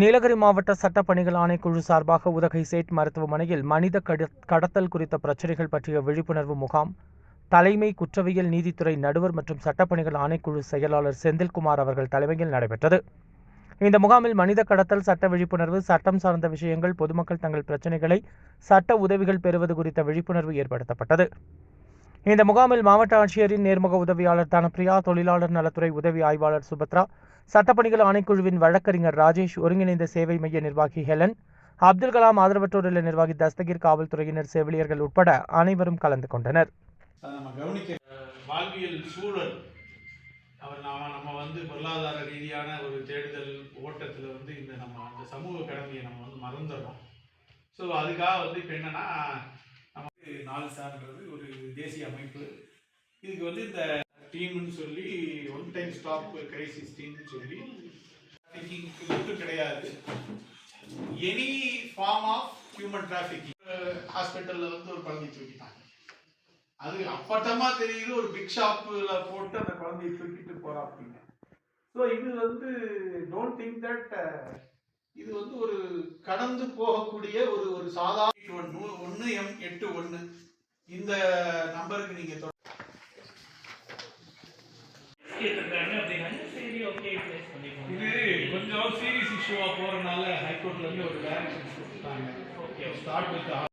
நீலகிரி மாவட்ட சட்டப்பணிகள் ஆணைக்குழு சார்பாக உதகை சேட் மருத்துவமனையில் மனித கடத்தல் குறித்த பிரச்சினைகள் பற்றிய விழிப்புணர்வு முகாம். தலைமை குற்றவியல் நீதித்துறை நடுவர் மற்றும் சட்டப்பணிகள் ஆணைக்குழு செயலாளர் செந்தில்குமார் அவர்கள் தலைமையில் நடைபெற்றது. இந்த முகாமில் மனித கடத்தல் சட்ட விழிப்புணர்வு சட்டம் சார்ந்த விஷயங்கள் பொதுமக்கள் தங்கள் பிரச்சனைகளை சட்ட உதவிகள் பெறுவது குறித்த விழிப்புணர்வு ஏற்படுத்தப்பட்டது. இந்த முகாமில் மாவட்ட ஆட்சியரின் நேர்முக உதவியாளர் தனப்பிரியா தொழிலாளர் நலத்துறை உதவி ஆய்வாளர் சுபத்ரா சட்டப்பணிகள் ஆணைக்குழுவின் வழக்கறிஞர் ராஜேஷ் ஒருங்கிணைந்த சேவை மைய நிர்வாகி ஹெலன் அப்துல் கலாம் ஆதரவற்றோர் நிர்வாகி தஸ்தகிர் காவல்துறையினர் செவிலியர்கள் உட்பட அனைவரும் கலந்து கொண்டனர். வாழ்வியல் சூழல். அவர் நாம் நம்ம வந்து பொருளாதார ரீதியான ஒரு தேடுதல் ஓட்டத்தில் வந்து இந்த நம்ம அந்த சமூக கடமையை நம்ம வந்து மறந்துடுறோம். ஸோ அதுக்காக வந்து இப்போ என்னென்னா நமக்கு நாலு சார்ன்றது ஒரு தேசிய அமைப்பு. இதுக்கு வந்து இந்த டீம்னு சொல்லி டைம் ஸ்டாப் கிரைசிஸ் டீம்னு சொல்லி மட்டும் கிடையாது. Any form of human trafficking ஹாஸ்பிட்டலில் வந்து ஒரு குழந்தைய தூக்கிட்டாங்க. அது அப்பட்டமா தெரியுது ஒரு பிக் ஷாப்ல போட்டு அந்த குழந்தையை தூக்கிட்டு போறாப்பீங்க ஸோ இது வந்து டோன்ட் திங்க் தட் இது வந்து ஒரு கடந்து போகக்கூடிய ஒரு ஒரு சாதாரண ஒன்று ஒன்று எம் எட்டு ஒன்று. இந்த நம்பருக்கு நீங்க சரி ஓகே ப்ளேஸ் பண்ணிக்கோங்க. இது கொஞ்சம் சீரியஸ் இஷ்யூவா போறதுனால ஹைகோர்ட்ல இருந்து ஒரு டைரக்ஷன் கொடுத்தாங்க ஓகே ஸ்டார்ட் வித்